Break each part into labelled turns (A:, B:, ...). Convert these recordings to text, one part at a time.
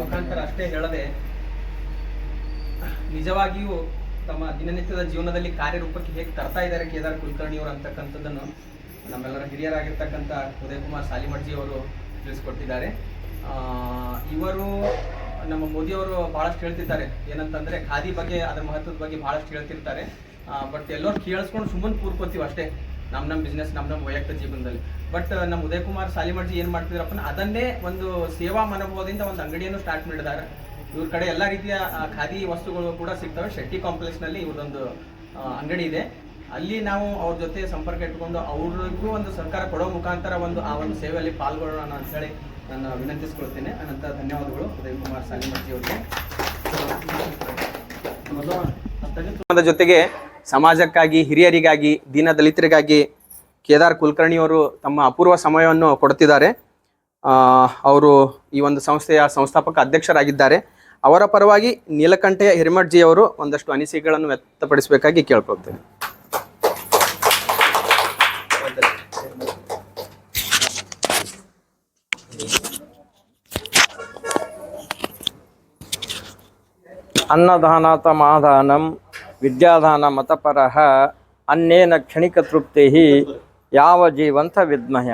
A: ಮುಖಾಂತರ ಅಷ್ಟೇ ಹೇಳದೆ, ನಿಜವಾಗಿಯೂ ತಮ್ಮ ದಿನನಿತ್ಯದ ಜೀವನದಲ್ಲಿ ಕಾರ್ಯರೂಪಕ್ಕೆ ಹೇಗೆ ತರ್ತಾ ಇದ್ದಾರೆ ಕೇದಾರ್ ಕುಲಕರ್ಣಿಯವರು ಅಂತಕ್ಕಂಥದ್ದನ್ನು ನಮ್ಮೆಲ್ಲರ ಹಿರಿಯರಾಗಿರ್ತಕ್ಕಂಥ ಉದಯಕುಮಾರ್ ಸಾಲಿಮಡ್ಜಿ ಅವರು ತಿಳಿಸ್ಕೊಟ್ಟಿದ್ದಾರೆ. ಇವರು ನಮ್ಮ ಮೋದಿಯವರು ಬಹಳಷ್ಟು ಹೇಳ್ತಿದ್ದಾರೆ. ಏನಂತಂದ್ರೆ ಖಾದಿ ಬಗ್ಗೆ, ಅದರ ಮಹತ್ವದ ಬಗ್ಗೆ ಬಹಳಷ್ಟು ಹೇಳ್ತಿರ್ತಾರೆ. ಬಟ್ ಎಲ್ಲರೂ ಕೇಳಿಸ್ಕೊಂಡು ಸುಮ್ಮನೆ ಕೂರ್ಕೋತೀವಿ ಅಷ್ಟೇ. ನಮ್ಮ ನಮ್ಮ ಬಿಸ್ನೆಸ್ ನಮ್ಮ ನಮ್ಮ ವೈಯಕ್ತಿಕ ಜೀವನದಲ್ಲಿ. ಬಟ್ ನಮ್ಮ ಉದಯ್ ಕುಮಾರ್ ಸಾಲಿಮಠಿ ಏನು ಮಾಡ್ತಿದ್ರಪ್ಪ ಅದನ್ನೇ ಒಂದು ಸೇವಾ ಮನೋಭಾವದಿಂದ ಒಂದು ಅಂಗಡಿಯನ್ನು ಸ್ಟಾರ್ಟ್ ಮಾಡಿದ್ದಾರೆ. ಇವ್ರ ಕಡೆ ಎಲ್ಲ ರೀತಿಯ ಖಾದಿ ವಸ್ತುಗಳು ಕೂಡ ಸಿಗ್ತವೆ. ಶೆಟ್ಟಿ ಕಾಂಪ್ಲೆಕ್ಸ್ನಲ್ಲಿ ಇವ್ರದೊಂದು ಅಂಗಡಿ ಇದೆ. ಅಲ್ಲಿ ನಾವು ಅವ್ರ ಜೊತೆ ಸಂಪರ್ಕ ಇಟ್ಕೊಂಡು ಅವ್ರಿಗೂ ಒಂದು ಸರ್ಕಾರ ಕೊಡೋ ಮುಖಾಂತರ ಒಂದು ಆ ಒಂದು ಸೇವೆಯಲ್ಲಿ ಪಾಲ್ಗೊಳ್ಳೋಣ ಅಂತ ಹೇಳಿ ನಾನು ವಿನಂತಿಸ್ಕೊಳ್ತೇನೆ. ಅನಂತ ಧನ್ಯವಾದಗಳು ಉದಯ್ ಕುಮಾರ್ ಸಾಲಿಮರ್ಜಿ ಅವರಿಗೆ ಜೊತೆಗೆ ಸಮಾಜಕ್ಕಾಗಿ ಹಿರಿಯರಿಗಾಗಿ ದೀನ ದಲಿತರಿಗಾಗಿ ಕೇದಾರ್ ಕುಲಕರ್ಣಿಯವರು ತಮ್ಮ ಅಪೂರ್ವ ಸಮಯವನ್ನು ಕೊಡ್ತಿದ್ದಾರೆ. ಅವರು ಈ ಒಂದು ಸಂಸ್ಥೆಯ ಸಂಸ್ಥಾಪಕ ಅಧ್ಯಕ್ಷರಾಗಿದ್ದಾರೆ. ಅವರ ಪರವಾಗಿ ನೀಲಕಂಠೆಯ ಹಿರಿಮಠ್ಜಿ ಅವರು ಒಂದಷ್ಟು ಅನಿಸಿಕೆಗಳನ್ನು ವ್ಯಕ್ತಪಡಿಸಬೇಕಾಗಿ ಕೇಳ್ಕೊಳ್ತೇನೆ.
B: ಅನ್ನದಾನಾತ ಮಾದಾನಂ ವಿದ್ಯಾದಾನ ಮತಪರಹ ಅನ್ನೇನ ಕ್ಷಣಿಕ ತೃಪ್ತಿ ಯಾವ ಜೀವಂತ ವಿದ್ಮಯ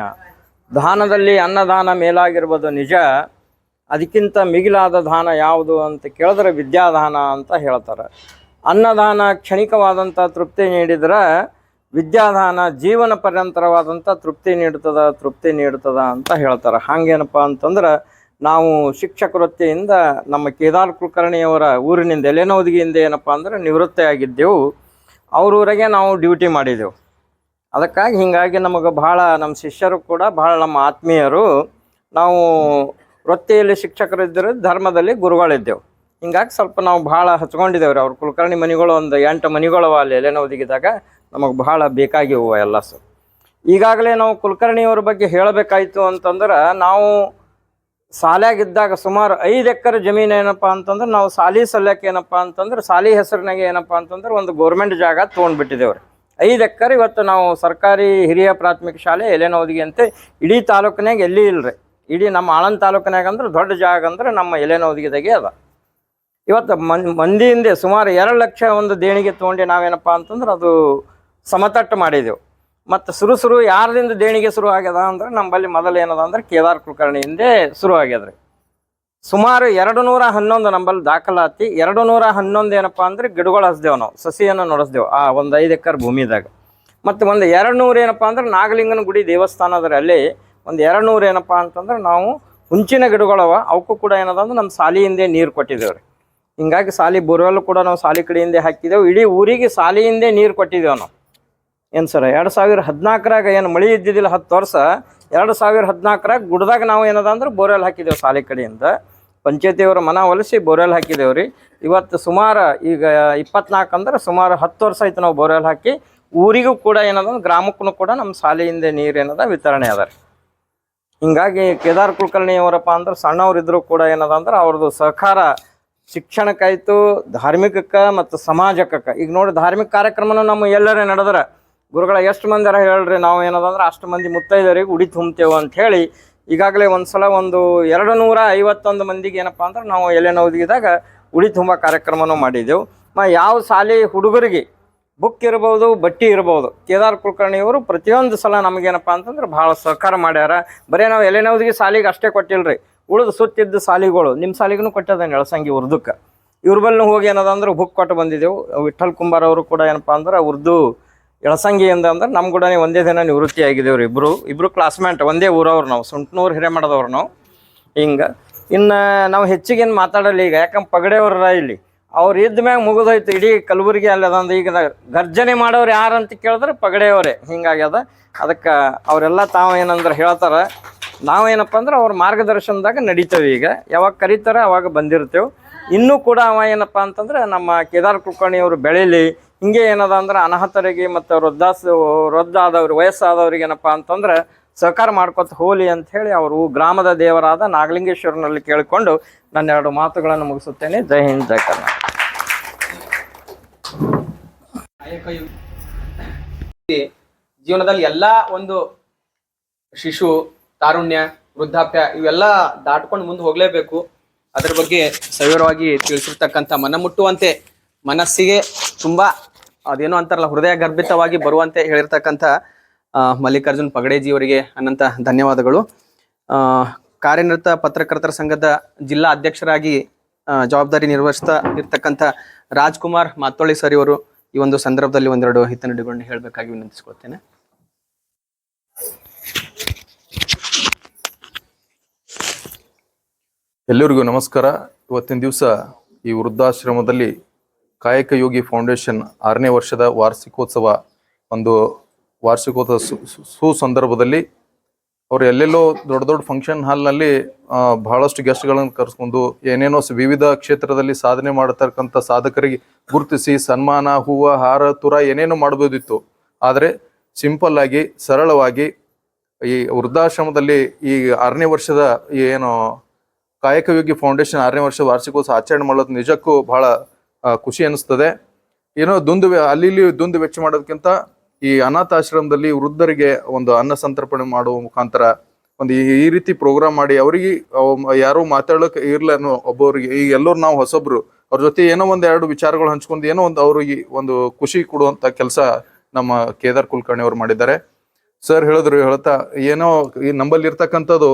B: ದಾನದಲ್ಲಿ ಅನ್ನದಾನ ಮೇಲಾಗಿರ್ಬೋದು ನಿಜ, ಅದಕ್ಕಿಂತ ಮಿಗಿಲಾದ ದಾನ ಯಾವುದು ಅಂತ ಕೇಳಿದ್ರೆ ವಿದ್ಯಾದಾನ ಅಂತ ಹೇಳ್ತಾರೆ. ಅನ್ನದಾನ ಕ್ಷಣಿಕವಾದಂಥ ತೃಪ್ತಿ ನೀಡಿದರೆ ವಿದ್ಯಾದಾನ ಜೀವನ ಪರ್ಯಂತರವಾದಂಥ ತೃಪ್ತಿ ನೀಡ್ತದ ತೃಪ್ತಿ ನೀಡ್ತದ ಅಂತ ಹೇಳ್ತಾರೆ. ಹಾಗೇನಪ್ಪ ಅಂತಂದ್ರೆ ನಾವು ಶಿಕ್ಷಕ ವೃತ್ತಿಯಿಂದ ನಮ್ಮ ಕೇದಾರ್ ಕುಲಕರ್ಣಿಯವರ ಊರಿನಿಂದ ಎಲೆನೋದಿಗೆಯಿಂದ ಏನಪ್ಪ ಅಂದ್ರೆ ನಿವೃತ್ತಿಯಾಗಿದ್ದೆವು. ಅವ್ರ ಊರಿಗೆ ನಾವು ಡ್ಯೂಟಿ ಮಾಡಿದೆವು. ಅದಕ್ಕಾಗಿ ಹೀಗಾಗಿ ನಮಗೆ ಭಾಳ ನಮ್ಮ ಶಿಷ್ಯರು ಕೂಡ ಭಾಳ ನಮ್ಮ ಆತ್ಮೀಯರು ನಾವು ವೃತ್ತಿಯಲ್ಲಿ ಶಿಕ್ಷಕರಿದ್ದರು ಧರ್ಮದಲ್ಲಿ ಗುರುಗಳಿದ್ದೆವು. ಹಿಂಗಾಗಿ ಸ್ವಲ್ಪ ನಾವು ಭಾಳ ಹಚ್ಕೊಂಡಿದ್ದೇವೆ ರೀ ಅವ್ರ ಕುಲಕರ್ಣಿ ಮನೆಗಳು ಒಂದು ಎಂಟು ಮನೆಗಳವ ಅಲ್ಲಿ ಎಲೆನೋದಿಗಿದಾಗ ನಮಗೆ ಭಾಳ ಬೇಕಾಗಿವು ಎಲ್ಲ ಸರ್ ಈಗಾಗಲೇ ನಾವು ಕುಲಕರ್ಣಿಯವ್ರ ಬಗ್ಗೆ ಹೇಳಬೇಕಾಯಿತು ಅಂತಂದ್ರೆ ನಾವು ಸಾಲ್ಯಾಗಿದ್ದಾಗ ಸುಮಾರು ಐದು ಎಕರೆ ಜಮೀನು ಏನಪ್ಪ ಅಂತಂದ್ರೆ ನಾವು ಸಾಲಿ ಸಲ್ಯಕ್ಕೆ ಏನಪ್ಪ ಅಂತಂದ್ರೆ ಸಾಲಿ ಹೆಸರಿನಾಗೆ ಏನಪ್ಪ ಅಂತಂದ್ರೆ ಒಂದು ಗೌರ್ಮೆಂಟ್ ಜಾಗ ತೊಗೊಂಡ್ಬಿಟ್ಟಿದ್ದೇವ್ರಿ. ಐದು ಎಕರೆ ಇವತ್ತು ನಾವು ಸರ್ಕಾರಿ ಹಿರಿಯ ಪ್ರಾಥಮಿಕ ಶಾಲೆ ಎಲೆನೋದಿಗೆ ಅಂತೆ ಇಡೀ ತಾಲೂಕಿನಾಗ ಎಲ್ಲಿ ಇಲ್ರಿ? ಇಡೀ ನಮ್ಮ ಆಳಂದ ತಾಲೂಕಿನಾಗ ಅಂದ್ರೆ ದೊಡ್ಡ ಜಾಗ ಅಂದ್ರೆ ನಮ್ಮ ಎಲೆನೋದಿಗೆದಾಗೆ ಅದ. ಇವತ್ತು ಮಂದಿಯಿಂದ ಸುಮಾರು ಎರಡು ಲಕ್ಷ ಒಂದು ದೇಣಿಗೆ ತೊಗೊಂಡು ನಾವೇನಪ್ಪ ಅಂತಂದ್ರೆ ಅದು ಸಮತಟ್ಟು ಮಾಡಿದೆವು. ಮತ್ತು ಸುರು ಸುರು ಯಾರದಿಂದ ದೇಣಿಗೆ ಶುರು ಆಗ್ಯದ ಅಂದ್ರೆ ನಮ್ಮಲ್ಲಿ ಮೊದಲು ಏನದ ಅಂದ್ರೆ ಕೇದಾರ್ ಕುಲಕರ್ಣಿಯಿಂದೇ ಶುರು ಆಗ್ಯದ್ರಿ. ಸುಮಾರು ಎರಡು ನೂರ ಹನ್ನೊಂದು ನಂಬಲ್ಲಿ ದಾಖಲಾತಿ ಎರಡು ನೂರ ಹನ್ನೊಂದು ಏನಪ್ಪ ಅಂದ್ರೆ ಗಿಡಗಳು ಹಸ್ದೇವ್ ನಾವು, ಸಸಿಯನ್ನು ನಡೆಸ್ದೇವು ಆ ಒಂದು ಐದು ಎಕರೆ ಭೂಮಿದಾಗ. ಮತ್ತು ಒಂದು ಎರಡು ನೂರು ಏನಪ್ಪ ಅಂದ್ರೆ ನಾಗಲಿಂಗನ ಗುಡಿ ದೇವಸ್ಥಾನದಲ್ಲಿ ಒಂದು ಎರಡು ನೂರು ಏನಪ್ಪ ಅಂತಂದ್ರೆ ನಾವು ಹುಂಚಿನ ಗಿಡಗಳವ ಅವಕ್ಕೂ ಕೂಡ ಏನದ ಅಂದ್ರೆ ನಮ್ಮ ಸಾಲಿಯಿಂದ ನೀರು ಕೊಟ್ಟಿದ್ದೇವೆ ರೀ ಹಿಂಗಾಗಿ ಸಾಲಿ ಬೋರ್ವೆಲ್ ಕೂಡ ನಾವು ಸಾಲಿ ಕಡೆಯಿಂದ ಹಾಕಿದೆವು, ಇಡೀ ಊರಿಗೆ ಸಾಲಿಯಿಂದೇ ನೀರು ಕೊಟ್ಟಿದ್ದೇವೆ ನಾವು. ಏನು ಸರ್, ಎರಡು ಸಾವಿರ ಹದಿನಾಲ್ಕರಾಗ ಏನು ಮಳೆ ಇದ್ದಿದ್ದಿಲ್ಲ ಹತ್ತು ವರ್ಷ, ಎರಡು ಸಾವಿರ ಹದಿನಾಲ್ಕರಾಗ ಗುಡ್ದಾಗ ನಾವು ಏನದ ಅಂದ್ರೆ ಬೋರ್ವೆಲ್ ಹಾಕಿದ್ದೇವೆ ಸಾಲಿ ಕಡೆಯಿಂದ. ಪಂಚಾಯತಿಯವರ ಮನ ಒಲಿಸಿ ಬೋರ್ವೆಲ್ ಹಾಕಿದ್ದೇವೆ ರೀ ಇವತ್ತು ಸುಮಾರು ಈಗ ಇಪ್ಪತ್ನಾಲ್ಕು ಅಂದ್ರೆ ಸುಮಾರು ಹತ್ತು ವರ್ಷ ಆಯ್ತು ನಾವು ಬೋರ್ವೆಲ್ ಹಾಕಿ, ಊರಿಗೂ ಕೂಡ ಏನದ ಗ್ರಾಮಕ್ಕೂ ಕೂಡ ನಮ್ಮ ಶಾಲೆಯಿಂದ ನೀರು ಏನದ ವಿತರಣೆ ಅದ ರೀ. ಹಿಂಗಾಗಿ ಕೇದಾರ್ ಕುಲಕರ್ಣಿ ಅವರಪ್ಪ ಅಂದ್ರೆ ಸಣ್ಣವರಿದ್ರು ಕೂಡ ಏನದ ಅಂದ್ರೆ ಅವ್ರದ್ದು ಸಹಕಾರ ಶಿಕ್ಷಣಕ್ಕಾಯ್ತು, ಧಾರ್ಮಿಕಕ್ಕೆ ಮತ್ತು ಸಮಾಜಕ್ಕೆ ಈಗ ನೋಡಿ ಧಾರ್ಮಿಕ ಕಾರ್ಯಕ್ರಮನೂ ನಮ್ಮ ಎಲ್ಲರೇ ನಡೆದ್ರೆ. ಗುರುಗಳ ಎಷ್ಟು ಮಂದಿರ ಹೇಳ್ರಿ, ನಾವು ಏನದಂದ್ರೆ ಅಷ್ಟು ಮಂದಿ ಮುತ್ತೈದರಿಗೆ ಉಡಿ ತುಂಬ್ತೇವೆ ಅಂತ ಹೇಳಿ ಈಗಾಗಲೇ ಒಂದು ಸಲ ಒಂದು ಎರಡು ನೂರ ಐವತ್ತೊಂದು ಮಂದಿಗೆ ಏನಪ್ಪ ಅಂದ್ರೆ ನಾವು ಎಲೆ ನೋದಿದಾಗ ಉಡಿ ತುಂಬ ಕಾರ್ಯಕ್ರಮನೂ ಮಾಡಿದ್ದೆವು. ಮ, ಯಾವ ಶಾಲೆ ಹುಡುಗರಿಗೆ ಬುಕ್ ಇರ್ಬೋದು, ಬಟ್ಟಿ ಇರ್ಬೋದು, ಕೇದಾರ್ ಕುಲಕರ್ಣಿಯವರು ಪ್ರತಿಯೊಂದು ಸಲ ನಮಗೇನಪ್ಪ ಅಂತಂದ್ರೆ ಭಾಳ ಸಹಕಾರ ಮಾಡ್ಯಾರ. ಬರೀ ನಾವು ಎಲೆನೌದಿಗೆ ಸಾಲಿಗೆ ಅಷ್ಟೇ ಕೊಟ್ಟಿಲ್ರಿ. ಉಳಿದು ಸುತ್ತಿದ್ದ ಸಾಲಿಗಳು ನಿಮ್ಮ ಸಾಲಿಗೂ ಕೊಟ್ಟದ ಎಳಸಂಗಿ ಉರ್ದುಕ್ಕೆ. ಇವ್ರ ಬಲ್ಲಿ ಹೋಗಿ ಏನದ ಅಂದ್ರೆ ಬುಕ್ ಕೊಟ್ಟು ಬಂದಿದ್ದೆವು. ವಿಠಲ್ ಕುಂಬಾರ್ ಅವರು ಕೂಡ ಏನಪ್ಪ ಅಂದ್ರೆ ಉರ್ದು ಎಳಸಂಗಿ ಅಂದ ಅಂದ್ರೆ ನಮ್ಮ ಕೂಡ ಒಂದೇ ದಿನ ನಿವೃತ್ತಿ ಆಗಿದ್ದೇವ್ರಿ ಇಬ್ಬರು ಇಬ್ಬರು ಕ್ಲಾಸ್ಮೇಟ್ ಒಂದೇ ಊರವ್ರು ನಾವು, ಸುಂಟ್ನೂರು ಹಿರೇಮಠದವ್ರು ನಾವು. ಹಿಂಗೆ. ಇನ್ನು ನಾವು ಹೆಚ್ಚಿಗೆ ಏನು ಮಾತಾಡಲ್ಲ ಈಗ, ಯಾಕಂದ್ರೆ ಪಗಡೆಯವ್ರ ಇಲ್ಲಿ. ಅವ್ರು ಇದ್ದ ಮ್ಯಾಗ ಮುಗಿದೋಯ್ತು, ಇಡೀ ಕಲಬುರಗಿ ಅಲ್ಲಿ ಅದಂದು ಈಗ ಗರ್ಜನೆ ಮಾಡೋರು ಯಾರು ಅಂತ ಕೇಳಿದ್ರೆ ಪಗಡೆಯವರೇ ಹಿಂಗಾಗ್ಯದ ಅದಕ್ಕೆ ಅವರೆಲ್ಲ ತಾವು ಏನಂದ್ರೆ ಹೇಳ್ತಾರೆ ನಾವೇನಪ್ಪ ಅಂದ್ರೆ ಅವ್ರ ಮಾರ್ಗದರ್ಶನದಾಗ ನಡೀತೇವೆ ಈಗ. ಯಾವಾಗ ಕರೀತಾರೆ ಅವಾಗ ಬಂದಿರ್ತೇವೆ. ಇನ್ನೂ ಕೂಡ ಅವ ಏನಪ್ಪ ಅಂತಂದ್ರೆ ನಮ್ಮ ಕೇದಾರ್ ಕುಲಕರ್ಣಿಯವರು ಬೆಳೀಲಿ ಹಿಂಗೆ ಏನದ ಅಂದ್ರೆ ಅನಾಹತರಿಗೆ ಮತ್ತು ವೃದ್ಧಾಸ್ ವೃದ್ಧ ಆದವ್ರಿಗೆ ವಯಸ್ಸಾದವ್ರಿಗೆ ಏನಪ್ಪ ಅಂತಂದ್ರೆ ಸಹಕಾರ ಮಾಡ್ಕೊತ ಹೋಲಿ ಅಂತ ಹೇಳಿ ಅವರು ಗ್ರಾಮದ ದೇವರಾದ ನಾಗಲಿಂಗೇಶ್ವರನಲ್ಲಿ ಕೇಳಿಕೊಂಡು ನನ್ನ ಎರಡು ಮಾತುಗಳನ್ನು ಮುಗಿಸುತ್ತೇನೆ. ಜೈ ಹಿಂದ್, ಜೈ ಕರ್ನಾಟಕ.
A: ಜೀವನದಲ್ಲಿ ಎಲ್ಲ ಒಂದು ಶಿಶು, ತಾರುಣ್ಯ, ವೃದ್ಧಾಪ್ಯ ಇವೆಲ್ಲ ದಾಟ್ಕೊಂಡು ಮುಂದೆ ಹೋಗ್ಲೇಬೇಕು. ಅದರ ಬಗ್ಗೆ ಸವಿವರವಾಗಿ ತಿಳಿಸಿರ್ತಕ್ಕಂಥ ಮನಮುಟ್ಟುವಂತೆ ಮನಸ್ಸಿಗೆ ತುಂಬಾ ಅದೇನೋ ಅಂತಾರಲ್ಲ ಹೃದಯ ಗರ್ಭಿತವಾಗಿ ಬರುವಂತೆ ಹೇಳಿರ್ತಕ್ಕಂಥ ಮಲ್ಲಿಕಾರ್ಜುನ್ ಪಗಡೇಜಿ ಅವರಿಗೆ ಅನಂತ ಧನ್ಯವಾದಗಳು. ಕಾರ್ಯನಿರತ ಪತ್ರಕರ್ತರ ಸಂಘದ ಜಿಲ್ಲಾ ಅಧ್ಯಕ್ಷರಾಗಿ ಜವಾಬ್ದಾರಿ ನಿರ್ವಹಿಸ್ತಾ ಇರ್ತಕ್ಕಂಥ ರಾಜ್ಕುಮಾರ್ ಮಾತೊಳ್ಳಿ ಸರ್ ಇವರು ಈ ಒಂದು ಸಂದರ್ಭದಲ್ಲಿ ಒಂದೆರಡು ಹಿತನುಡಿಗಳನ್ನ ಹೇಳಬೇಕಾಗಿ ವಿನಂತಿಸ್ಕೊಳ್ತೇನೆ.
C: ಎಲ್ಲರಿಗೂ ನಮಸ್ಕಾರ. ಇವತ್ತಿನ ದಿವಸ ಈ ವೃದ್ಧಾಶ್ರಮದಲ್ಲಿ ಕಾಯಕ ಯೋಗಿ ಫೌಂಡೇಶನ್ ಆರನೇ ವರ್ಷದ ವಾರ್ಷಿಕೋತ್ಸವ, ಒಂದು ವಾರ್ಷಿಕೋತ್ಸವ ಸುಸಂದರ್ಭದಲ್ಲಿ ಅವರು ಎಲ್ಲೆಲ್ಲೋ ದೊಡ್ಡ ದೊಡ್ಡ ಫಂಕ್ಷನ್ ಹಾಲ್ನಲ್ಲಿ ಬಹಳಷ್ಟು ಗೆಸ್ಟ್ಗಳನ್ನು ಕರೆಸ್ಕೊಂಡು ಏನೇನೋ ವಿವಿಧ ಕ್ಷೇತ್ರದಲ್ಲಿ ಸಾಧನೆ ಮಾಡತಕ್ಕಂಥ ಸಾಧಕರಿಗೆ ಗುರುತಿಸಿ ಸನ್ಮಾನ, ಹೂವು, ಹಾರ, ತುರ ಏನೇನೋ ಮಾಡ್ಬೋದಿತ್ತು. ಆದರೆ ಸಿಂಪಲ್ ಆಗಿ, ಸರಳವಾಗಿ ಈ ವೃದ್ಧಾಶ್ರಮದಲ್ಲಿ ಈ ಆರನೇ ವರ್ಷದ ಏನು ಏನು ಕಾಯಕಯೋಗಿ ಫೌಂಡೇಶನ್ ಆರನೇ ವರ್ಷ ವಾರ್ಷಿಕೋತ್ಸವ ಆಚರಣೆ ಮಾಡೋದು ನಿಜಕ್ಕೂ ಬಹಳ ಖುಷಿ ಅನ್ನಿಸ್ತದೆ. ಏನೋ ದುಂದು ಅಲ್ಲಿ ಇಲ್ಲಿ ದುಂದು ವೆಚ್ಚ ಮಾಡೋದಕ್ಕಿಂತ ಈ ಅನಾಥಾಶ್ರಮದಲ್ಲಿ ವೃದ್ಧರಿಗೆ ಒಂದು ಅನ್ನ ಸಂತರ್ಪಣೆ ಮಾಡುವ ಮುಖಾಂತರ ಒಂದು ಈ ರೀತಿ ಪ್ರೋಗ್ರಾಮ್ ಮಾಡಿ ಅವರಿಗೆ ಯಾರು ಮಾತಾಡೋಕೆ ಇರ್ಲನು ಒಬ್ಬರಿಗೆ ಈಗ ಎಲ್ಲರೂ ನಾವು ಹೊಸಬ್ರು, ಅವ್ರ ಜೊತೆ ಏನೋ ಒಂದು ಎರಡು ವಿಚಾರಗಳು ಹಂಚ್ಕೊಂಡು ಏನೋ ಒಂದು ಅವ್ರಿಗೆ ಒಂದು ಖುಷಿ ಕೊಡುವಂತ ಕೆಲಸ ನಮ್ಮ ಕೇದಾರ್ ಕುಲಕರ್ಣಿ ಅವರು ಮಾಡಿದ್ದಾರೆ. ಸರ್ ಹೇಳಿದ್ರು, ಹೇಳ್ತಾ, ಏನೋ ಈ ನಂಬಲ್ಲಿ ಇರ್ತಕ್ಕಂಥದ್ದು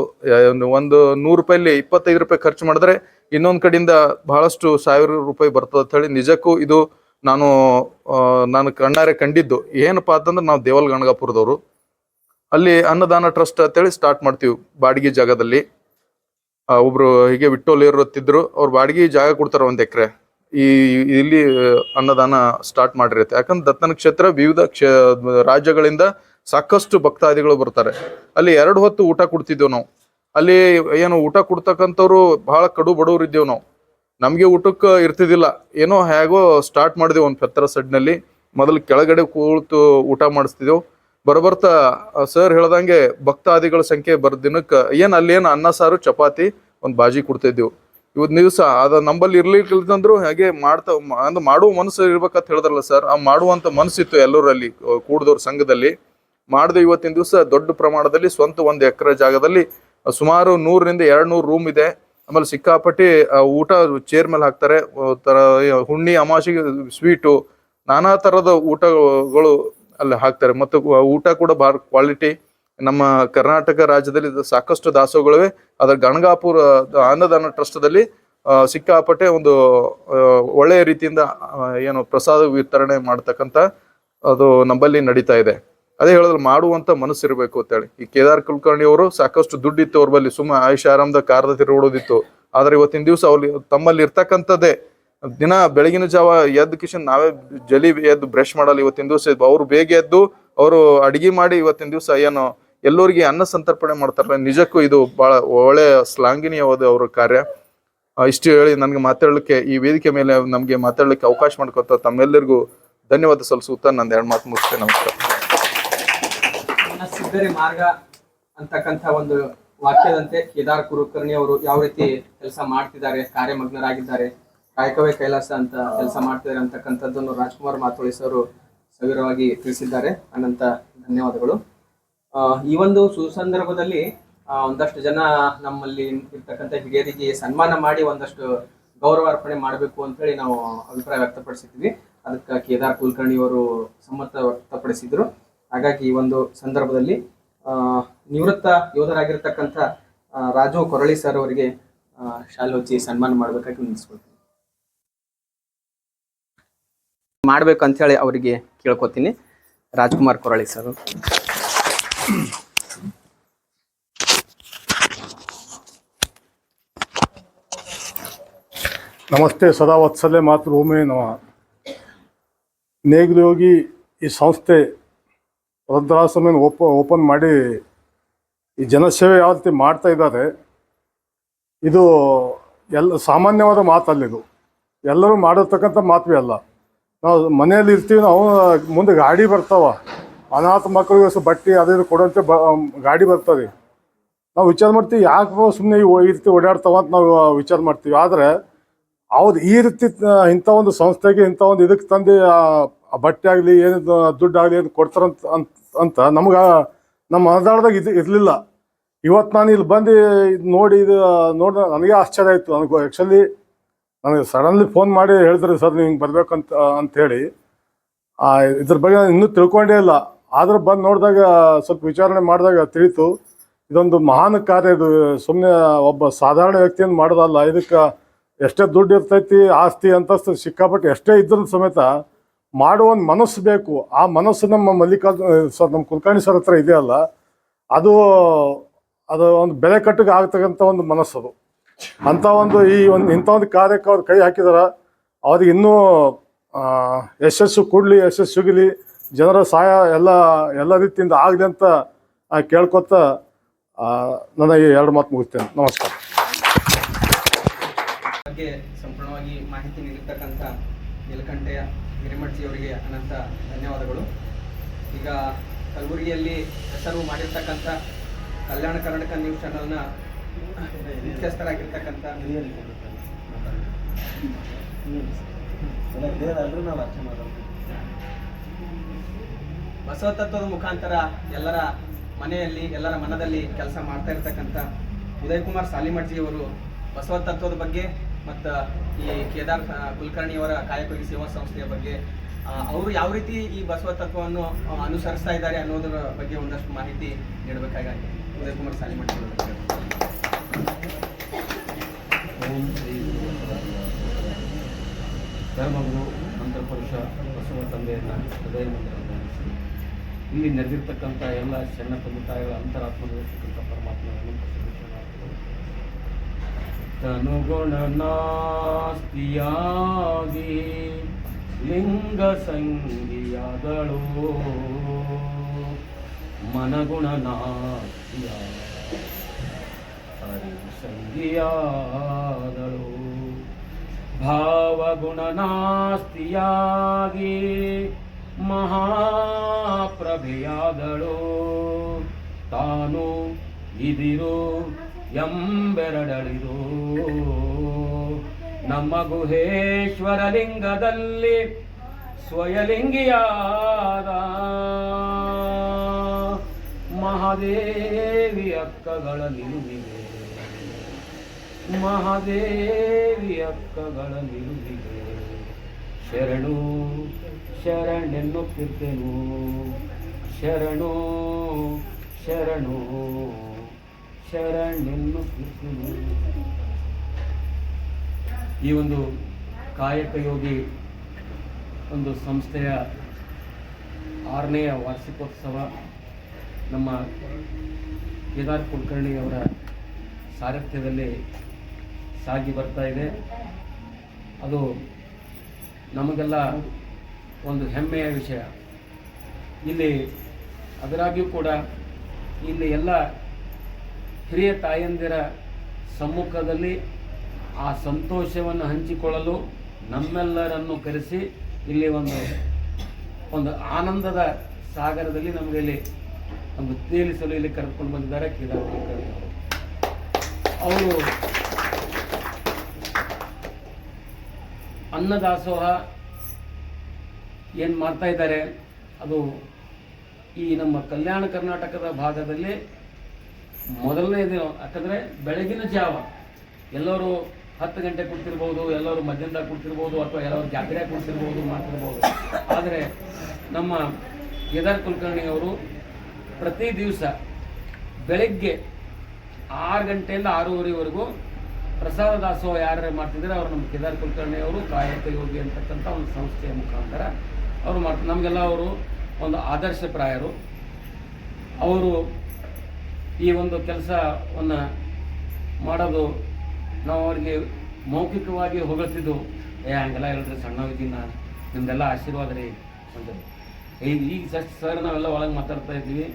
C: ಒಂದು ನೂರು ರೂಪಾಯಲ್ಲಿ ಇಪ್ಪತ್ತೈದು ರೂಪಾಯಿ ಖರ್ಚು ಮಾಡಿದ್ರೆ ಇನ್ನೊಂದ್ ಕಡೆಯಿಂದ ಬಹಳಷ್ಟು ಸಾವಿರ ರೂಪಾಯಿ ಬರ್ತದೆ ಅಂತ ಹೇಳಿ ನಿಜಕ್ಕೂ ಇದು ನಾನು ನಾನು ಕಣ್ಣಾರೆ ಕಂಡಿದ್ದು. ಏನಪ್ಪಾ ಅಂತಂದ್ರೆ ನಾವು ದೇವಲ್ ಗಣಗಾಪುರದವರು ಅಲ್ಲಿ ಅನ್ನದಾನ ಟ್ರಸ್ಟ್ ಅಂತೇಳಿ ಸ್ಟಾರ್ಟ್ ಮಾಡ್ತೀವಿ ಬಾಡಿಗೆ ಜಾಗದಲ್ಲಿ. ಒಬ್ರು ಹೀಗೆ ವಿಟ್ಟೋಲ್ ಇರುತ್ತಿದ್ರು ಅವ್ರು ಬಾಡಿಗೆ ಜಾಗ ಕೊಡ್ತಾರೆ ಒಂದ್ ಎಕರೆ. ಈ, ಇಲ್ಲಿ ಅನ್ನದಾನ ಸ್ಟಾರ್ಟ್ ಮಾಡಿರುತ್ತೆ. ಯಾಕಂದ್ರೆ ದತ್ತನ ಕ್ಷೇತ್ರ ವಿವಿಧ ಕ್ಷೇ, ರಾಜ್ಯಗಳಿಂದ ಸಾಕಷ್ಟು ಭಕ್ತಾದಿಗಳು ಬರ್ತಾರೆ. ಅಲ್ಲಿ ಎರಡು ಹೊತ್ತು ಊಟ ಕೊಡ್ತಿದ್ದೆವು ನಾವು. ಅಲ್ಲಿ ಏನು ಊಟ ಕೊಡ್ತಕ್ಕಂಥವ್ರು ಬಹಳ ಕಡು ಬಡವ್ರು ಇದ್ದೇವೆ ನಾವು. ನಮಗೆ ಊಟಕ್ಕೆ ಇರ್ತಿದ್ದಿಲ್ಲ. ಏನೋ ಹೇಗೋ ಸ್ಟಾರ್ಟ್ ಮಾಡಿದೆವು ಒಂದು ಪೆತ್ತರ ಸಡ್ನಲ್ಲಿ. ಮೊದಲು ಕೆಳಗಡೆ ಕೂತು ಊಟ ಮಾಡಿಸ್ತಿದ್ದೆವು. ಬರಬರ್ತಾ ಸರ್ ಹೇಳ್ದಂಗೆ ಭಕ್ತಾದಿಗಳ ಸಂಖ್ಯೆ ಬರ್ ದಿನಕ್ಕೆ ಏನು ಅಲ್ಲೇನು ಅನ್ನ, ಸಾರು, ಚಪಾತಿ ಒಂದು ಬಾಜಿ ಕೊಡ್ತಿದ್ದೆವು. ಇವತ್ತು ದಿವಸ ಅದು ನಂಬಲ್ಲಿ ಇರ್ಲಿಕ್ಕಿಲ್ಲದಂದ್ರು ಹಾಗೆ ಮಾಡ್ತಾ ಅಂದ್ರೆ ಮಾಡುವ ಮನಸ್ಸು ಇರ್ಬೇಕಂತ ಹೇಳಿದ್ರಲ್ಲ ಸರ್ ಆ ಮಾಡುವಂತ ಮನಸ್ಸಿತ್ತು ಎಲ್ಲರಲ್ಲಿ ಕೂಡಿದವ್ರ ಸಂಘದಲ್ಲಿ. ಮಾಡಿದೆ ಇವತ್ತಿನ ದಿವಸ ದೊಡ್ಡ ಪ್ರಮಾಣದಲ್ಲಿ ಸ್ವಂತ ಒಂದು ಎಕರೆ ಜಾಗದಲ್ಲಿ ಸುಮಾರು ನೂರರಿಂದ ಎರಡು ನೂರು ರೂಮ್ ಇದೆ. ಆಮೇಲೆ ಸಿಕ್ಕಾಪಟ್ಟಿ ಊಟ ಚೇರ್ ಮೇಲೆ ಹಾಕ್ತಾರೆ. ತರ ಹುಣ್ಣಿ ಅಮಾಸಿಗೆ ಸ್ವೀಟು ನಾನಾ ತರದ ಊಟಗಳು ಅಲ್ಲಿ ಹಾಕ್ತಾರೆ. ಮತ್ತು ಊಟ ಕೂಡ ಭಾಳ ಕ್ವಾಲಿಟಿ ನಮ್ಮ ಕರ್ನಾಟಕ ರಾಜ್ಯದಲ್ಲಿ ಸಾಕಷ್ಟು ದಾಸೋಹಗಳಿವೆ. ಅದರ ಗಣಗಾಪುರ, ಅನ್ನದಾನ ಟ್ರಸ್ಟ್ದಲ್ಲಿ ಸಿಕ್ಕಾಪಟ್ಟೆ ಒಂದು ಒಳ್ಳೆಯ ರೀತಿಯಿಂದ ಏನು ಪ್ರಸಾದ ವಿತರಣೆ ಮಾಡ್ತಕ್ಕಂಥ, ಅದು ನಮ್ಮಲ್ಲಿ ನಡೀತಾ ಇದೆ. ಅದೇ ಹೇಳಿದ್ರೆ ಮಾಡುವಂತ ಮನಸ್ಸು ಇರಬೇಕು ಅಂತೇಳಿ. ಈ ಕೇದಾರ್ ಕುಲಕರ್ಣಿ ಅವರು ಸಾಕಷ್ಟು ದುಡ್ಡಿತ್ತು, ಅವ್ರ ಬಳಿ ಸುಮ್ಮ ಆಯುಷ್ ಆರಾಮದ ಕಾರ್ದ ತಿರುಗೋದಿತ್ತು ಆದ್ರೆ ಇವತ್ತಿನ ದಿವಸ ಅವ್ರು ತಮ್ಮಲ್ಲಿ ಇರ್ತಕ್ಕಂಥದ್ದೇ. ದಿನ ಬೆಳಗಿನ ಜಾವ ಎದ್ದು ಕಿಶನ್ ನಾವೇ ಜಲಿ ಎದ್ದು ಬ್ರಷ್ ಮಾಡಲ್ಲ ಇವತ್ತಿನ ದಿವಸ ಅವ್ರು ಬೇಗ ಎದ್ದು ಅವರು ಅಡಿಗೆ ಮಾಡಿ ಇವತ್ತಿನ ದಿವಸ ಏನು ಎಲ್ಲರಿಗೆ ಅನ್ನ ಸಂತರ್ಪಣೆ ಮಾಡ್ತಾರಲ್ಲ, ನಿಜಕ್ಕೂ ಇದು ಬಹಳ ಒಳ್ಳೆಯ ಶ್ಲಾಘನೀಯವಾದ ಅವರ ಕಾರ್ಯ. ಇಷ್ಟು ಹೇಳಿ ನನಗೆ ಮಾತಾಡಲಿಕ್ಕೆ, ಈ ವೇದಿಕೆ ಮೇಲೆ ನಮಗೆ ಮಾತಾಡಲಿಕ್ಕೆ ಅವಕಾಶ ಮಾಡ್ಕೊತ ತಮ್ಮೆಲ್ಲರಿಗೂ ಧನ್ಯವಾದ ಸಲ್ಲಿಸುತ್ತಾ ನಂದು ಎರಡು ಮಾತು ಮುಗಿಸ್ತೇನೆ ನಮಸ್ಕಾರ.
A: ಮನಸ್ಸಿದ್ದರೆ ಮಾರ್ಗ ಅಂತಕ್ಕಂಥ ಒಂದು ವಾಕ್ಯದಂತೆ ಕೇದಾರ್ ಕುಲಕರ್ಣಿ ಅವರು ಯಾವ ರೀತಿ ಕೆಲಸ ಮಾಡ್ತಿದ್ದಾರೆ, ಕಾರ್ಯಮಗ್ನರಾಗಿದ್ದಾರೆ ಕಾಯಕವೇ ಕೈಲಾಸ ಅಂತ ಕೆಲಸ ಮಾಡ್ತಿದ್ದಾರೆ ಅಂತಕ್ಕಂಥದ್ದನ್ನು ರಾಜ್ಕುಮಾರ್ ಮಾತೊಳಿ ಸರ್ ಸವಿರವಾಗಿ ತಿಳಿಸಿದ್ದಾರೆ. ಅನಂತ ಧನ್ಯವಾದಗಳು. ಈ ಒಂದು ಸುಸಂದರ್ಭದಲ್ಲಿ ಒಂದಷ್ಟು ಜನ ನಮ್ಮಲ್ಲಿ ಇರ್ತಕ್ಕಂಥ ಹಿರಿಯರಿಗೆ ಸನ್ಮಾನ ಮಾಡಿ ಒಂದಷ್ಟು ಗೌರವ ಅರ್ಪಣೆ ಮಾಡಬೇಕು ಅಂತ ಹೇಳಿ ನಾವು ಅಭಿಪ್ರಾಯ ವ್ಯಕ್ತಪಡಿಸಿದ್ವಿ. ಅದಕ್ಕೆ ಕೇದಾರ್ ಕುಲಕರ್ಣಿ ಅವರು ಸಮ್ಮತ ವ್ಯಕ್ತಪಡಿಸಿದ್ರು. ಹಾಗಾಗಿ ಈ ಒಂದು ಸಂದರ್ಭದಲ್ಲಿ ನಿವೃತ್ತ ಯೋಧರಾಗಿರ್ತಕ್ಕಂಥ ರಾಜು ಕೊರಳಿ ಸರ್ ಅವರಿಗೆ ಶಾಲು ಶಾಲೆ ಹಚ್ಚಿ ಸನ್ಮಾನ ಮಾಡಬೇಕಾಗಿ ನಿಲ್ಲಿಸ್ಕೊಳ್ತೀನಿ ಮಾಡ್ಬೇಕು ಅಂತ ಹೇಳಿ ಅವರಿಗೆ ಕೇಳ್ಕೊತೀನಿ. ರಾಜ್ಕುಮಾರ್ ಕೊರಳಿ ಸರ್.
D: ನಮಸ್ತೆ ಸದಾ ವತ್ಸಲ್ಯ ಮಾತೃಭೂಮಿ ನಮ. ನೇಗ್ರಯೋಗಿ ಈ ಸಂಸ್ಥೆ ವೃದ್ಧಾಶ್ರಮ ಓಪ, ಓಪನ್ ಮಾಡಿ ಈ ಜನಸೇವೆ ಯಾವ ರೀತಿ ಮಾಡ್ತಾ ಇದ್ದಾರೆ, ಇದು ಎಲ್ಲ ಸಾಮಾನ್ಯವಾದ ಮಾತಲ್ಲಿದು ಎಲ್ಲರೂ ಮಾಡಿರ್ತಕ್ಕಂಥ ಮಾತ್ವೇ ಅಲ್ಲ. ನಾವು ಮನೆಯಲ್ಲಿ ಇರ್ತೀವಿ, ನಾವು ಮುಂದೆ ಗಾಡಿ ಬರ್ತಾವ. ಅನಾಥ ಮಕ್ಕಳಿಗೆ ಸ್ವಲ್ಪ ಬಟ್ಟೆ, ಅದು ಕೊಡೋಂತೆ ಬ, ಗಾಡಿ ಬರ್ತದೆ. ನಾವು ವಿಚಾರ ಮಾಡ್ತೀವಿ, ಯಾಕೆ ಸುಮ್ಮನೆ ಈ ರೀತಿ ಓಡಾಡ್ತಾವ ಅಂತ ನಾವು ವಿಚಾರ ಮಾಡ್ತೀವಿ. ಆದರೆ ಹೌದು ಈ ರೀತಿ ಇಂಥ ಒಂದು ಸಂಸ್ಥೆಗೆ ಇಂಥ ಒಂದು ಇದಕ್ಕೆ ತಂದು ಬಟ್ಟೆ ಆಗಲಿ ಏನು ದುಡ್ಡು ಆಗಲಿ ಏನು ಕೊಡ್ತಾರಂತ ಅಂತ ಅಂತ ನಮ್ಗೆ ನಮ್ಮ ಮನದಾಳದಾಗ ಇದು ಇರಲಿಲ್ಲ. ಇವತ್ತು ನಾನು ಇಲ್ಲಿ ಬಂದು ನೋಡಿ ಇದು ನೋಡಿದ ನನಗೆ ಆಶ್ಚರ್ಯ ಆಯಿತು. ನನಗೆ ಆ್ಯಕ್ಚುಲಿ ನನಗೆ ಸಡನ್ಲಿ ಫೋನ್ ಮಾಡಿ ಹೇಳಿದ್ರು ಸರ್ ನೀವು ಹಿಂಗೆ ಬರಬೇಕಂತ ಆ, ಇದ್ರ ಬಗ್ಗೆ ನಾನು ಇನ್ನೂ ತಿಳ್ಕೊಂಡೇ ಇಲ್ಲ. ಆದ್ರೆ ಬಂದು ನೋಡಿದಾಗ ಸ್ವಲ್ಪ ವಿಚಾರಣೆ ಮಾಡಿದಾಗ ತಿಳಿತು. ಇದೊಂದು ಮಹಾನ್ ಕಾರ್ಯ ಇದು. ಸುಮ್ಮನೆ ಒಬ್ಬ ಸಾಧಾರಣ ವ್ಯಕ್ತಿಯನ್ನು ಮಾಡೋದಲ್ಲ. ಇದಕ್ಕೆ ಎಷ್ಟೇ ದುಡ್ಡು ಇರ್ತೈತಿ, ಆಸ್ತಿ, ಅಂತಸ್ತು ಸಿಕ್ಕಾಪಟ್ಟೆ ಎಷ್ಟೇ ಇದ್ರೂ ಸಮೇತ ಮಾಡುವ ಒಂದು ಮನಸ್ಸು ಬೇಕು. ಆ ಮನಸ್ಸು ನಮ್ಮ ಮಲ್ಲಿಕಾರ್ಜುನ ಸರ್ ನಮ್ಮ ಕುಲಕರ್ಣಿ ಸರ್ ಹತ್ರ ಇದೆಯಲ್ಲ ಅದು ಅದು ಒಂದು ಬೆಲೆ ಕಟ್ಟಿಗೆ ಆಗ್ತಕ್ಕಂಥ ಒಂದು ಅದು. ಅಂಥ ಒಂದು ಈ ಒಂದು, ಇಂಥ ಒಂದು ಕಾರ್ಯಕ್ಕೆ ಅವ್ರು ಕೈ ಹಾಕಿದಾರ. ಅವ್ರಿಗೆ ಇನ್ನೂ ಯಶಸ್ಸು ಕೊಡಲಿ, ಯಶಸ್ಸು ಸಿಗಲಿ, ಜನರ ಸಹಾಯ ಎಲ್ಲ ಎಲ್ಲ ರೀತಿಯಿಂದ ಆಗಲಿ ಅಂತ ಕೇಳ್ಕೊತ ನನ್ನ ಈ ಎರಡು ಮಾತು ಮುಗಿಸ್ತೇನೆ. ನಮಸ್ಕಾರ.
A: ಬಗ್ಗೆ ಸಂಪೂರ್ಣವಾಗಿ ಮಾಹಿತಿ ನೀಡಿರ್ತಕ್ಕಂಥ ನೀಲಕಂಠೆಯ ಅವರಿಗೆ ಅನಂತ ಧನ್ಯವಾದಗಳು. ಈಗ ಕಲಬುರಗಿಯಲ್ಲಿ ಹೆಸರು ಮಾಡಿರ್ತಕ್ಕಂಥ ಕಲ್ಯಾಣ ಕರ್ನಾಟಕ ನ್ಯೂಸ್ ಚಾನಲ್ನ ಮುಖ್ಯಸ್ಥರಾಗಿರ್ತಕ್ಕಂಥ ಬಸವ ತತ್ವದ ಮುಖಾಂತರ ಎಲ್ಲರ ಮನೆಯಲ್ಲಿ, ಎಲ್ಲರ ಮನದಲ್ಲಿ ಕೆಲಸ ಮಾಡ್ತಾ ಇರ್ತಕ್ಕಂಥ ಉದಯ್ ಕುಮಾರ್ ಸಾಲಿಮಠ್ಜಿಯವರು ಬಸವ ತತ್ವದ ಬಗ್ಗೆ ಮತ್ತು ಈ ಕೇದಾರ್ ಕುಲಕರ್ಣಿಯವರ ಕಾಯಕಿ ಸೇವಾ ಸಂಸ್ಥೆಯ ಬಗ್ಗೆ ಅವರು ಯಾವ ರೀತಿ ಈ ಬಸವ ತತ್ವವನ್ನು ಅನುಸರಿಸ್ತಾ ಇದ್ದಾರೆ ಅನ್ನೋದರ ಬಗ್ಗೆ ಒಂದಷ್ಟು ಮಾಹಿತಿ ನೀಡಬೇಕಾಗಿ ಉದಯ್ ಕುಮಾರ್
E: ಸಾಲಿ ಧರ್ಮಗುರು ಮಂತ್ರಪುರುಷ ಬಸವ ತಂದೆಯನ್ನು ಹೃದಯ ಇಲ್ಲಿ ನೆರೆದಿರ್ತಕ್ಕಂಥ ಎಲ್ಲ ಶರಣ ಸಮುದಾಯಗಳ ಅಂತರಾತ್ಮದಲ್ಲಿರ್ತಕ್ಕಂಥ ಪರಮಾತ್ಮನನ್ನು ತನುಗುಣ ನಾಸ್ತಿಯಾಗಿ ಲಿಂಗ ಸಂಗಿಯಾದಳು ಮನಗುಣ ಹರಿವು ಸಂಗಿಯಾದಳು ಭಾವಗುಣನಾಸ್ತಿಯಾಗಿ ಮಹಾಪ್ರಭೆಯಾದಳು. ತಾನು ಇದಿರು ಎಂಬೆರಡಳಿರು ನಮ್ಮ ಗುಹೇಶ್ವರ ಲಿಂಗದಲ್ಲಿ ಸ್ವಯಲಿಂಗಿಯಾದ ಮಹಾದೇವಿ ಅಕ್ಕಗಳ ನಿಲುವಿಗೆ. ಮಹಾದೇವಿ ಅಕ್ಕಗಳ ನಿಲುವಿಗೆ. ಶರಣು, ಶರಣೆನ್ನುತ್ತಿದ್ದೆನು. ಶರಣು ಶರಣು. ಶರಣೆನ್ನುತ್ತಿದ್ದೆನು ಈ ಒಂದು ಕಾಯಕ ಯೋಗಿ ಒಂದು ಸಂಸ್ಥೆಯ ಆರನೆಯ ವಾರ್ಷಿಕೋತ್ಸವ ನಮ್ಮ ಕೇದಾರ್ ಕುಲಕರ್ಣಿ ಅವರ ಸಾರಥ್ಯದಲ್ಲಿ ಸಾಗಿ ಬರ್ತಾ ಇದೆ. ಅದು ನಮಗೆಲ್ಲ ಒಂದು ಹೆಮ್ಮೆಯ ವಿಷಯ. ಇಲ್ಲಿ ಅದರಾಗಿಯೂ ಕೂಡ ಇಲ್ಲಿ ಎಲ್ಲ ಹಿರಿಯ ತಾಯಂದಿರ ಸಮ್ಮುಖದಲ್ಲಿ ಆ ಸಂತೋಷವನ್ನು ಹಂಚಿಕೊಳ್ಳಲು ನಮ್ಮೆಲ್ಲರನ್ನು ಕರೆಸಿ ಇಲ್ಲಿ ಒಂದು ಒಂದು ಆನಂದದ ಸಾಗರದಲ್ಲಿ ನಮಗೆ ಇಲ್ಲಿ ಒಂದು ತೇಲಿಸಲು ಇಲ್ಲಿ ಕರೆದುಕೊಂಡು ಬಂದಿದ್ದಾರೆ ಕೇದಾರ್ ಅವರು. ಅನ್ನದಾಸೋಹ ಏನು ಮಾಡ್ತಾ ಇದ್ದಾರೆ, ಅದು ಈ ನಮ್ಮ ಕಲ್ಯಾಣ ಕರ್ನಾಟಕದ ಭಾಗದಲ್ಲಿ ಮೊದಲನೇದು ಯಾಕಂದರೆ ಬೆಳಗಿನ ಜಾವ ಎಲ್ಲರೂ ಹತ್ತು ಗಂಟೆ ಕುಡ್ತಿರ್ಬೋದು ಎಲ್ಲರೂ ಮಧ್ಯಾಹ್ನದಾಗ ಕುಡ್ತಿರ್ಬೋದು ಅಥವಾ ಎಲ್ಲರೂ ಜಾತ್ರೆ ಕುಡ್ತಿರ್ಬೋದು ಮಾಡ್ತಿರ್ಬೋದು. ಆದರೆ ನಮ್ಮ ಕೇದಾರ್ ಕುಲಕರ್ಣಿ ಅವರು ಪ್ರತಿ ದಿವಸ ಬೆಳಗ್ಗೆ ಆರು ಗಂಟೆಯಿಂದ ಆರೂವರೆವರೆಗೂ ಪ್ರಸಾದ ದಾಸೋಹ ಯಾರು ಮಾಡ್ತಿದ್ದಾರೆ, ಅವರು ನಮ್ಮ ಕೇದಾರ್ ಕುಲಕರ್ಣಿ ಅವರು ಕಾಯಕ ಯೋಗಿ ಅಂತಕ್ಕಂಥ ಒಂದು ಸಂಸ್ಥೆಯ ಮುಖಾಂತರ ಅವರು ಮಾಡ್ತಾರೆ. ನಮಗೆಲ್ಲ ಅವರು ಒಂದು ಆದರ್ಶಪ್ರಾಯರು ಅವರು ಈ ಒಂದು ಕೆಲಸವನ್ನು ಮಾಡೋದು ನಾವು ಅವರಿಗೆ ಮೌಖಿಕವಾಗಿ ಹೊಗಳ್ತಿದ್ದು ಏ, ಹಂಗೆಲ್ಲ ಹೇಳ್ರಿ ಸಣ್ಣವಿದ್ದೀನ ನಿಮ್ದೆಲ್ಲ ಆಶೀರ್ವಾದ ರೀ, ಅಂತೇಳಿ. ಈ ಈಗ ಜಸ್ಟ್ ಸರ್ ನಾವೆಲ್ಲ ಒಳಗೆ ಮಾತಾಡ್ತಾ ಇದ್ದೀವಿ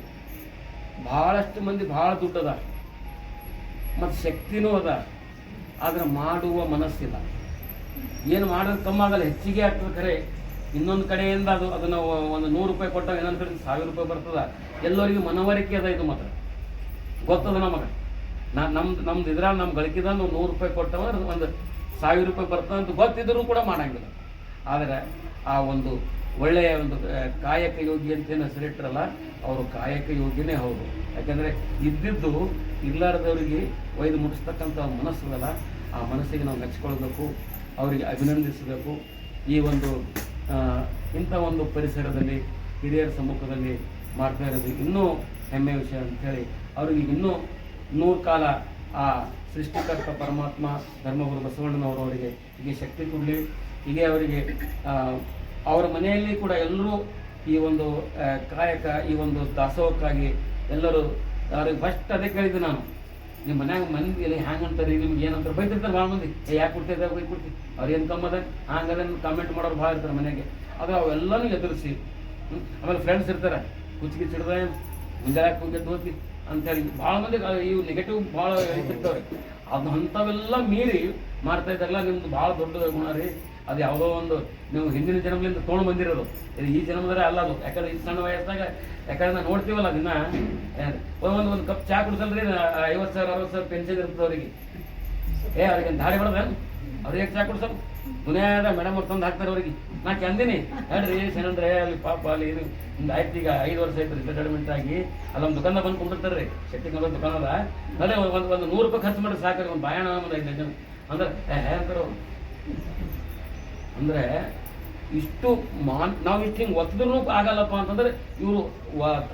E: ಭಾಳಷ್ಟು ಮಂದಿ ಭಾಳ ದುಡ್ಡದ ಮತ್ತು ಶಕ್ತಿನೂ ಅದ. ಆದರೆ ಮಾಡುವ ಮನಸ್ಸಿಲ್ಲ. ಏನು ಮಾಡೋದು ಕಮ್ಮಾಗಲ್ಲ ಹೆಚ್ಚಿಗೆ ಆಗ್ತದೆ ಖರೆ. ಇನ್ನೊಂದು ಕಡೆಯಿಂದ ಅದು ಅದನ್ನು ಒಂದು ನೂರು ರೂಪಾಯಿ ಕೊಟ್ಟಾಗ ಇನ್ನೊಂದು ಕಡೆ ಸಾವಿರ ರೂಪಾಯಿ ಬರ್ತದೆ. ಎಲ್ಲರಿಗೂ ಮನವರಿಕೆ ಅದ ಇದು ಮಾತ್ರ. ಗೊತ್ತದ ನಮಗೆ ನಾ ನಮ್ದು ನಮ್ದು ಇದ್ರಾಗ ನಮ್ಮ ಗಳಿಕಿದ ನಾವು ನೂರು ರೂಪಾಯಿ ಕೊಟ್ಟವ ಒಂದು ಸಾವಿರ ರೂಪಾಯಿ ಬರ್ತದೆ ಅಂತ ಗೊತ್ತಿದ್ರೂ ಕೂಡ ಮಾಡಂಗಿಲ್ಲ. ಆದರೆ ಆ ಒಂದು ಒಳ್ಳೆಯ ಒಂದು ಕಾಯಕ ಯೋಗಿ ಅಂತ ಏನು ಹೆಸರಿಟ್ರಲ್ಲ ಅವರು ಕಾಯಕ ಯೋಗಿನೇ ಹೌದು. ಯಾಕಂದರೆ ಇದ್ದಿದ್ದು ಇರ್ಲಾರ್ದವರಿಗೆ ಒಯ್ದು ಮುಟ್ಟಿಸ್ತಕ್ಕಂಥ ಮನಸ್ಸದಲ್ಲ ಆ ಮನಸ್ಸಿಗೆ ನಾವು ಮೆಚ್ಕೊಳ್ಬೇಕು, ಅವರಿಗೆ ಅಭಿನಂದಿಸಬೇಕು. ಈ ಒಂದು ಇಂಥ ಒಂದು ಪರಿಸರದಲ್ಲಿ, ಹಿರಿಯರ ಸಮ್ಮುಖದಲ್ಲಿ ಮಾಡ್ತಾ ಇರೋದು ಇನ್ನೂ ಹೆಮ್ಮೆಯ ವಿಷಯ ಅಂತೇಳಿ ಅವರಿಗೆ ಇನ್ನೂ ನೂರು ಕಾಲ ಆ ಸೃಷ್ಟಿಕರ್ತ ಪರಮಾತ್ಮ ಧರ್ಮಗುರು ಬಸವಣ್ಣನವರು ಅವರಿಗೆ ಹೀಗೆ ಶಕ್ತಿ ಕೊಡಲಿ. ಹೀಗೆ ಅವರಿಗೆ ಅವರ ಮನೆಯಲ್ಲಿ ಕೂಡ ಎಲ್ಲರೂ ಈ ಒಂದು ಕಾಯಕ, ಈ ಒಂದು ದಾಸೋಹಕ್ಕಾಗಿ ಎಲ್ಲರೂ ಅವ್ರಿಗೆ ಫಸ್ಟ್ ಅದೇ ಕೇಳಿದ್ದೆ ನಾನು. ನಿಮ್ಮ ಮನ್ಯಾಗ ಮಂದಿ ಎಲ್ಲ ಹ್ಯಾಂಗ ಅಂತಾರೆ ನಿಮ್ಗೆ ಏನಂತಾರೆ ಬೈತಿರ್ತಾರೆ ಭಾಳ ಮಂದಿ. ಯಾಕೆ ಕೊಡ್ತಿದ್ದೆ ಬೈ ಕೊಡ್ತಿ? ಅವ್ರು ಏನು ಕಮ್ಮದ? ಹಂಗದ ಕಾಮೆಂಟ್ ಮಾಡೋರು ಭಾಳ ಇರ್ತಾರೆ ಮನೆಗೆ. ಅದು ಅವೆಲ್ಲನೂ ಎದುರಿಸಿ? ಆಮೇಲೆ ಫ್ರೆಂಡ್ಸ್ ಇರ್ತಾರೆ. ಕುಚ್ಚಿಗೆ ಚಿಡ್ದ ಮುಂಜಾನೆ ಹೋಗಿ ಹೋಗಿ ಅಂತೇಳಿ ಭಾಳ ಮಂದಿ ಇವು ನೆಗೆಟಿವ್ ಭಾಳ ಇರ್ತಾವೆ ಅದು ಅಂಥವೆಲ್ಲ ಮೀರಿ ಮಾಡ್ತಾ ಇದ್ದಾರಲ್ಲ, ನಿಮ್ದು ಭಾಳ ದೊಡ್ಡ ಗುಣ ರೀ. ಅದು ಯಾವುದೋ ಒಂದು ನೀವು ಹಿಂದಿನ ಜನ್ಮದಿಂದ ತೊಗೊಂಡು ಬಂದಿರೋದು. ಇದು ಈ ಜನ್ಮದರೆ ಅಲ್ಲ ಅದು. ಯಾಕಂದ್ರೆ ಈ ಸಣ್ಣ ವಯಸ್ಸಾಗ, ಯಾಕಂದ್ರೆ ನಾವು ನೋಡ್ತೀವಲ್ಲ ಅದನ್ನ ಒಂದು ಒಂದು ಕಪ್ ಚಾ ಕುಡಿಸಲ್ರಿ ಐವತ್ತು ಸಾವಿರ, ಅರವತ್ತು ಸಾವಿರ ಪೆನ್ಷನ್ ಇರ್ತದೆ ಅವರಿಗೆ. ಏ, ಅವ್ರಿಗೆ ದಾರಿ ಹೊಡೆದ ಅವ್ರಿಗೆ ಚಾ ಕುಡ್ಸಲ್ ದುನಿಯಾದ ಮೇಡಮ್ ಅವ್ರು ತಂದು ಹಾಕ್ತಾರೆ ಅವ್ರಿಗೆ. ನಾ ಕಂದಿನಿ. ಹೇಳ್ರಿ ಶನಂದ್ರೆ ಅಲ್ಲಿ ಪಾಪ ಅಲ್ಲಿ ಇದು ಒಂದು ಆಯ್ತು ಈಗ ಐದು ವರ್ಷ ಆಯ್ತು ರಿಟೈರ್ಮೆಂಟ್ ಆಗಿ. ಅಲ್ಲೊಂದು ದುಕಾನ ಬಂದು ಕುಂಡಿರ್ತಾರೆ ರೀ ಶಕ್ತಿ ಕಲ್ಲೊಂದು ದುಕಾನ ಅದ. ಅದೇ ಒಂದು ಒಂದು ನೂರು ರೂಪಾಯಿ ಖರ್ಚು ಮಾಡಿ ಸಾಕ್ರಿ, ಒಂದು ಬಾಯಣ ಒಂದು ಐದು ಜನ. ಅಂದ್ರೆ ಅವ್ರು. ಅಂದ್ರೆ, ಇಷ್ಟು ಮಾನ್ ನಾವು ಇಷ್ಟು ಹಿಂಗೆ ಒತ್ತಿದ್ರು ಆಗಲ್ಲಪ್ಪ ಅಂತಂದ್ರೆ ಇವರು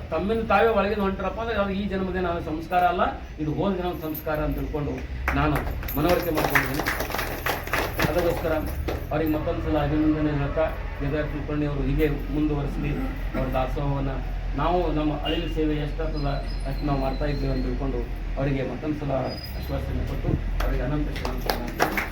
E: ತಮ್ಮಿಂದ ತಾವೇ ಒಳಗೆ ಹೊಂಟ್ರಪ್ಪ ಅಂದ್ರೆ ಅವ್ರು ಈ ಜನ್ಮದಿನ ಸಂಸ್ಕಾರ ಅಲ್ಲ. ಇದು ಹೋದ ಜನ ಸಂಸ್ಕಾರ ಅಂತ ತಿಳ್ಕೊಂಡು ನಾನು ಮನವರಿಕೆ ಮಾಡ್ಕೊಂಡಿದ್ದೀನಿ. ಅದಕ್ಕೋಸ್ಕರ ಅವ್ರಿಗೆ ಮತ್ತೊಂದು ಸಲ ಅಭಿನಂದನೆ ಹೇಳ್ತಾ ಗೆದರ್ ಕುಲಕರ್ಣಿ ಅವರು ಹೀಗೆ ಮುಂದುವರಿಸಲಿ ಅವ್ರ ದಾಸೋಹವನ್ನು ನಾವು ನಮ್ಮ ಅಳಿಲು ಸೇವೆ ಎಷ್ಟಾಗ್ತದ ಅಷ್ಟು ನಾವು ಮಾಡ್ತಾ ಇದ್ದೀವಿ ಅಂತ ತಿಳ್ಕೊಂಡು ಅವರಿಗೆ ಮತ್ತೊಂದು ಸಲ ಆಶ್ವಾಸನೆ ಕೊಟ್ಟು ಅವರಿಗೆ ಅನಂತ